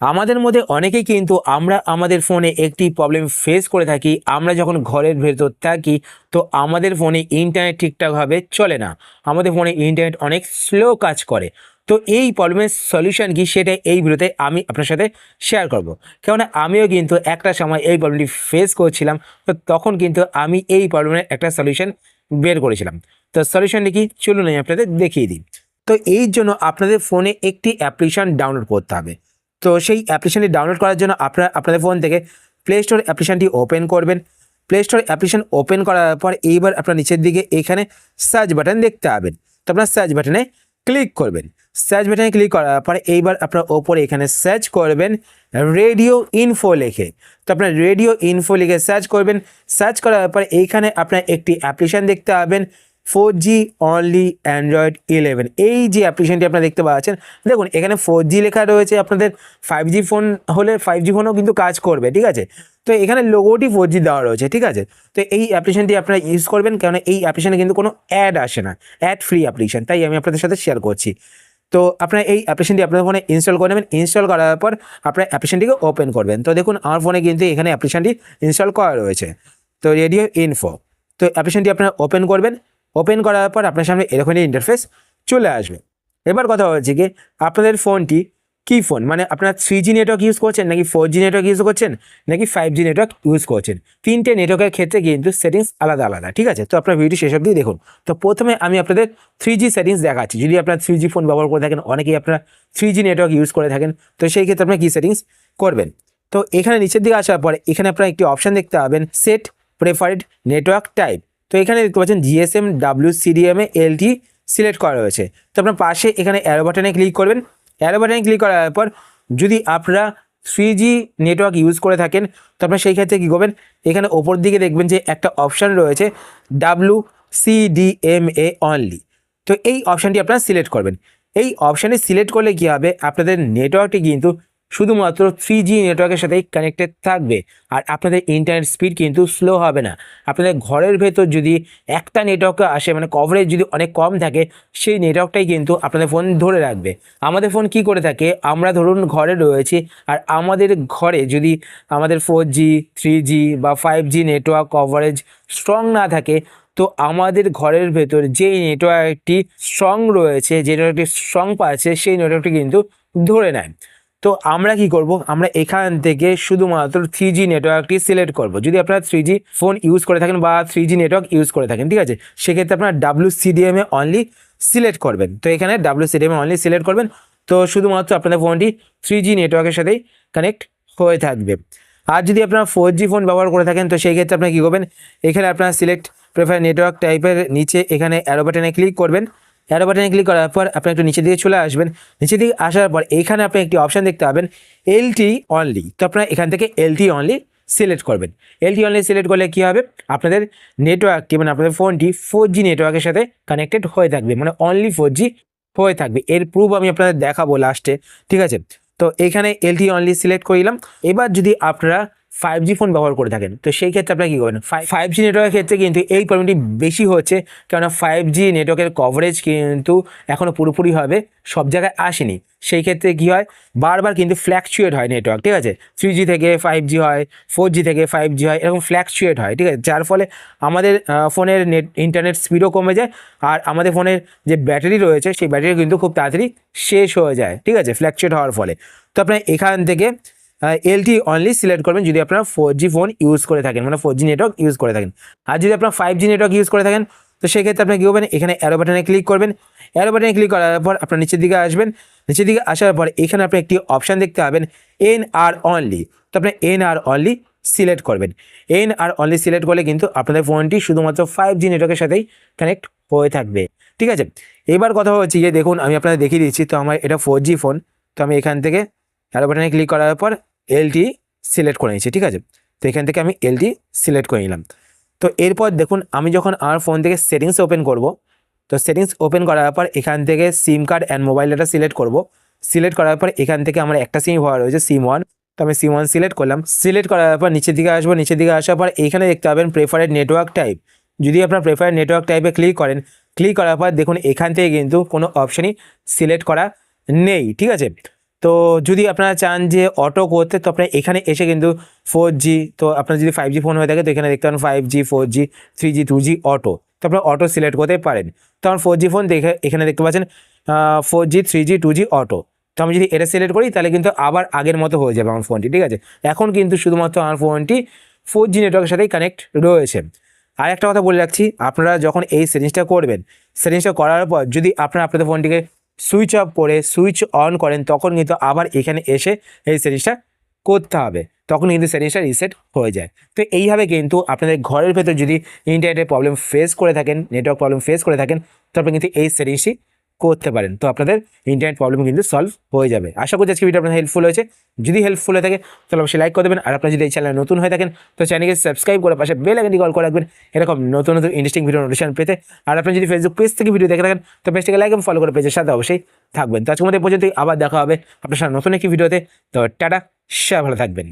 আমাদের মধ্যে অনেকেই কিন্তু আমরা আমাদের ফোনে একটি প্রবলেম ফেস করে থাকি, আমরা যখন ঘরের ভেতর থাকি, তো আমাদের ফোনে ইন্টারনেট ঠিকঠাকভাবে চলে না। আমাদের ফোনে ইন্টারনেট অনেক স্লো কাজ করে। তো এই প্রবলেমের সলিউশন কি সেটা এই ভিডিওতে আমি আপনার সাথে শেয়ার করব। কেননা আমিও কিন্তু একটা সময় এই প্রবলেমটি ফেস করছিলাম, তো তখন কিন্তু আমি এই প্রবলেমের একটা সলিউশন বের করেছিলাম। তো সলিউশনটি কি? চলুন আমি আপনাদের দেখিয়ে দিই। তো এই জন্য আপনাদের ফোনে একটি অ্যাপ্লিকেশন ডাউনলোড করতে হবে। তো সেই অ্যাপ্লিকেশনটি ডাউনলোড করার জন্য আপনার, আপনাদের ফোন থেকে প্লে স্টোর অ্যাপ্লিকেশনটি ওপেন করবেন। প্লে স্টোর অ্যাপ্লিকেশন ওপেন করার পর এইবার আপনার নিচের দিকে এখানে সার্চ বাটন দেখতে পাবেন। তো আপনার সার্চ বাটনে ক্লিক করবেন। সার্চ বাটনে ক্লিক করার পর এইবার আপনার ওপরে এখানে সার্চ করবেন রেডিও ইনফো লিখে। তো আপনার রেডিও ইনফো লিখে সার্চ করবেন। সার্চ করার পর এইখানে আপনার একটি অ্যাপ্লিকেশন দেখতে পাবেন। Four G only Android eleven এই যে অ্যাপ্লিকেশনটি আপনারা দেখতে পাচ্ছেন, দেখুন, এখানে ফোর জি লেখা রয়েছে, আপনাদের ফাইভ জি ফোন হলে ফাইভ জি ফোনও কিন্তু কাজ করবে, ঠিক আছে? তো এখানে লোগোটি ফোর জি দেওয়া রয়েছে, ঠিক আছে? তো এই অ্যাপ্লিকেশনটি আপনারা ইউজ করবেন, কেননা এই অ্যাপ্লিকেশনে কিন্তু কোনো অ্যাড আসে না অ্যাড ফ্রি অ্যাপ্লিকেশন তাই আমি আপনাদের সাথে শেয়ার করছি। তো আপনারা এই অ্যাপ্লিকেশনটি আপনার ফোনে ইনস্টল করে নেবেন ইনস্টল করার পর আপনার অ্যাপ্লিকেশনটিকে ওপেন করবেন। তো দেখুন, আমার ফোনে কিন্তু এখানে অ্যাপ্লিকেশনটি ইনস্টল করা রয়েছে। তো রেডিও ইনফো তো অ্যাপ্লিকেশনটি আপনারা ওপেন করবেন ওপেন করার পর আপনার সামনে এরকমই ইন্টারফেস চলে আসবে। এবার কথা হচ্ছে কি, আপনাদের ফোনটি কি ফোন মানে আপনারা থ্রি জি নেটওয়ার্ক ইউজ করছেন নাকি ফোর জি নেটওয়ার্ক ইউজ করছেন নাকি ফাইভ জি নেটওয়ার্ক ইউজ করছেন? তিনটে নেটওয়ার্কের ক্ষেত্রে কিন্তু সেটিংস আলাদা আলাদা, ঠিক আছে? তো আপনার ভিডিও শেষ অবধি দেখুন। তো প্রথমে আমি আপনাদের থ্রি জি সেটিংস দেখাচ্ছি। যদি আপনার থ্রি জি ফোন ব্যবহার করে থাকেন, অনেকেই আপনারা থ্রি জি নেটওয়ার্ক ইউজ করে থাকেন, তো সেই ক্ষেত্রে আপনার কী সেটিংস করবেন? তো এখানে নিচের দিকে আসার পরে এখানে আপনারা একটি অপশান দেখতে পাবেন সেট প্রেফারেড নেটওয়ার্ক টাইপ তো এখানে দেখতে পাচ্ছেন GSM W CDMA LTE select করা রয়েছে। তো আপনার পাশে এখানে অ্যারো বাটনে ক্লিক করবেন। অ্যারো বাটনে ক্লিক করার পর যদি আপনারা থ্রি জি নেটওয়ার্ক ইউজ করে থাকেন, তো আপনার সেই ক্ষেত্রে কী করবেন? এখানে ওপর দিকে দেখবেন যে একটা অপশান রয়েছে ডাব্লু সিডিএমএ অনলি তো এই অপশানটি আপনারা সিলেক্ট করবেন। এই অপশানে সিলেক্ট করলে কী হবে? আপনাদের নেটওয়ার্কটি কিন্তু শুধুমাত্র থ্রি জি নেটওয়ার্কের সাথেই কানেক্টেড থাকবে। আর আপনাদের ইন্টারনেট স্পিড কিন্তু স্লো হবে না। আপনাদের ঘরের ভেতর যদি একটা নেটওয়ার্ক আসে মানে কভারেজ যদি অনেক কম থাকে, সেই নেটওয়ার্কটাই কিন্তু আপনাদের ফোন ধরে রাখবে। আমাদের ফোন কি করে থাকে? আমরা ধরুন ঘরে রয়েছি, আর আমাদের ঘরে যদি আমাদের ফোর জি থ্রি জি বা five G network coverage strong না থাকে, তো আমাদের ঘরের ভেতর যেই নেটওয়ার্কটি স্ট্রং রয়েছে, যে নেটওয়ার্কটি স্ট্রং পাচ্ছে, সেই নেটওয়ার্কটি কিন্তু ধরে নেয়। তো আমরা কি করব? আমরা এখান থেকে শুধুমাত্র থ্রি জি নেটওয়ার্কটি সিলেক্ট করব। যদি আপনারা থ্রি জি ফোন ইউজ করে থাকেন বা থ্রি জি নেটওয়ার্ক ইউজ করে থাকেন, ঠিক আছে? সেক্ষেত্রে আপনারা ডাব্লু সিডিএমএ অনলি সিলেক্ট করবেন। তো এখানে ডাব্লু সিডিএমএ অনলি সিলেক্ট করবেন। তো শুধুমাত্র আপনাদের ফোনটি থ্রি জি নেটওয়ার্কের সাথেই কানেক্ট হয়ে থাকবে। আর যদি আপনারা ফোর জি ফোন ব্যবহার করে থাকেন, তো সেই ক্ষেত্রে আপনারা কী করবেন? এখানে আপনারা সিলেক্ট প্রেফার নেটওয়ার্ক টাইপের নিচে এখানে অ্যারো বাটনে ক্লিক করবেন। অ্যারো বাটনে ক্লিক করার পর আপনি একটু নিচের দিকে চলে আসবেন। নিচের দিকে আসার পর এইখানে আপনি একটি অপশান দেখতে পাবেন এলটি অনলি তো আপনারা এখান থেকে এলটি অনলি সিলেক্ট করবেন। এলটি অনলি সিলেক্ট করলে কী হবে? আপনাদের নেটওয়ার্কটি মানে আপনাদের ফোনটি ফোর জি নেটওয়ার্কের সাথে কানেক্টেড হয়ে থাকবে মানে অনলি ফোর জি হয়ে থাকবে। এর প্রুফ আমি আপনাদের দেখাবো লাস্টে ঠিক আছে? তো এখানে এলটি অনলি সিলেক্ট করিলাম এবার যদি আপনারা ফাইভ জি ফোন ব্যবহার করে থাকেন। তো সেই ক্ষেত্রে আপনারা কী করবেন? ফাইভ জি নেটওয়ার্কের ক্ষেত্রে কিন্তু এই প্রবলেমটি বেশি হচ্ছে, কেননা ফাইভ জি নেটওয়ার্কের কভারেজ কিন্তু এখনও পুরোপুরিভাবে সব জায়গায় আসেনি। সেই ক্ষেত্রে কী হয়? বারবার কিন্তু ফ্ল্যাকচুয়েট হয় নেটওয়ার্ক ঠিক আছে? থ্রি জি থেকে ফাইভ জি হয় ফোর জি থেকে ফাইভ জি হয়, এরকম ফ্ল্যাকচুয়েট হয়, ঠিক আছে? যার ফলে আমাদের ফোনের নেট ইন্টারনেট স্পিডও কমে যায়, আর আমাদের ফোনের যে ব্যাটারি রয়েছে, সেই ব্যাটারি কিন্তু খুব তাড়াতাড়ি শেষ হয়ে যায়, ঠিক আছে? ফ্ল্যাকচুয়েট হওয়ার ফলে। তো আপনার এখান থেকে এলটি অনলি সিলেক্ট করবেন যদি আপনারা ফোর জি ফোন ইউজ করে থাকেন মানে ফোর জি নেটওয়ার্ক ইউজ করে থাকেন। আর যদি আপনারা ফাইভ জি নেটওয়ার্ক ইউজ করে থাকেন, তো সেক্ষেত্রে আপনি কী করবেন? এখানে অ্যারো বাটনে ক্লিক করবেন। অ্যারো বাটনে ক্লিক করার পর আপনার নিচের দিকে আসবেন। নিচের দিকে আসার পর এখানে আপনি একটি অপশান দেখতে পাবেন এন আর অনলি তো আপনি এন আর অনলি সিলেক্ট করবেন। এন আর অনলি সিলেক্ট করলে কিন্তু আপনাদের ফোনটি শুধুমাত্র ফাইভ জি নেটওয়ার্কের সাথেই কানেক্ট হয়ে থাকবে। ঠিক আছে? এবার কথা হচ্ছে যে দেখুন, আমি আপনাদের দেখিয়ে দিচ্ছি, তো আমার এটা ফোর জি ফোন তো আমি এখান থেকে অ্যারো বাটনে ক্লিক করার পর এলটি সিলেক্ট করে নিয়েছি, ঠিক আছে? তো এখান থেকে আমি এলটি সিলেক্ট করে নিলাম। তো এরপর দেখুন, আমি যখন আমার ফোন থেকে সেটিংস ওপেন করব, তো সেটিংস ওপেন করার পর এখান থেকে SIM card and mobile data select করব। সিলেক্ট করার পর এখান থেকে আমার একটা সিম হওয়া রয়েছে সিম ওয়ান তো আমি সিম ওয়ান সিলেক্ট করলাম। সিলেক্ট করার পর নিচের দিকে আসব, নিচের দিকে আসার পর এখানে দেখতে পাবেন প্রেফারেড নেটওয়ার্ক টাইপ যদি আপনার প্রেফারেড নেটওয়ার্ক টাইপে ক্লিক করেন ক্লিক করার পর দেখুন এখান থেকে কিন্তু কোনো অপশানই সিলেক্ট করা নেই, ঠিক আছে? তো যদি আপনারা চান যে অটো করতে, তো আপনারা এখানে এসে কিন্তু ফোর জি তো আপনার যদি ফাইভ জি ফোন হয়ে থাকে, তো এখানে দেখতে পারেন five G four G three G two G auto তো আপনারা অটো সিলেক্ট করতে পারেন। তো আমার ফোর জি ফোন দেখে এখানে দেখতে পাচ্ছেন four G three G two G auto তো আমি যদি এটা সিলেক্ট করি, তাহলে কিন্তু আবার আগের মতো হয়ে যাবে আমার ফোনটি ঠিক আছে? এখন কিন্তু শুধুমাত্র আমার ফোনটি ফোর জি নেটওয়ার্কের সাথেই কানেক্ট রয়েছে। আর একটা কথা বলে রাখছি, আপনারা যখন এই সেটিংসটা করবেন সেটিংসটা করার পর যদি আপনারা আপনাদের ফোনটিকে সুইচ অফ করে সুইচ অন করেন, তখন কিন্তু আবার এখানে এসে এই সেটিংসটা করতে হবে। তখন কিন্তু সেটিংসটা রিসেট হয়ে যায়। তো এইভাবে কিন্তু আপনাদের ঘরের ভেতর যদি ইন্টারনেটের প্রবলেম ফেস করে থাকেন নেটওয়ার্ক প্রবলেম ফেস করে থাকেন, তারপরে কিন্তু এই সেটিংসটি করতে পারেন। তো আপনাদের ইন্টারনেট প্রবলেম কিন্তু সলভ হয়ে যাবে। আশা করছি আজকে ভিডিও আপনার হেল্পফুল হয়েছে। যদি হেল্পফুল হয়ে থাকে, তাহলে অবশ্যই লাইক করে দেবেন। আর আপনার যদি এই চ্যানেল নতুন হয়ে থাকেন, তো চ্যানেলকে সাবস্ক্রাইব করে পাশে বেল আইকনটি কল করে রাখবেন। এরকম নতুন নতুন ইন্টারেস্টিং ভিডিও নোটিফিকেশন পেতে। আর আপনি যদি ফেসবুক পেজ থেকে ভিডিও দেখে থাকেন, তো পেজটাকে লাইক এবং ফলো করে পেজের সাথে অবশ্যই থাকবেন। তো আজকের মধ্যে পর্যন্ত আবার দেখা হবে আপনার সাথে নতুন একটি ভিডিওতে তো টাটা, সবাই ভালো থাকবেন।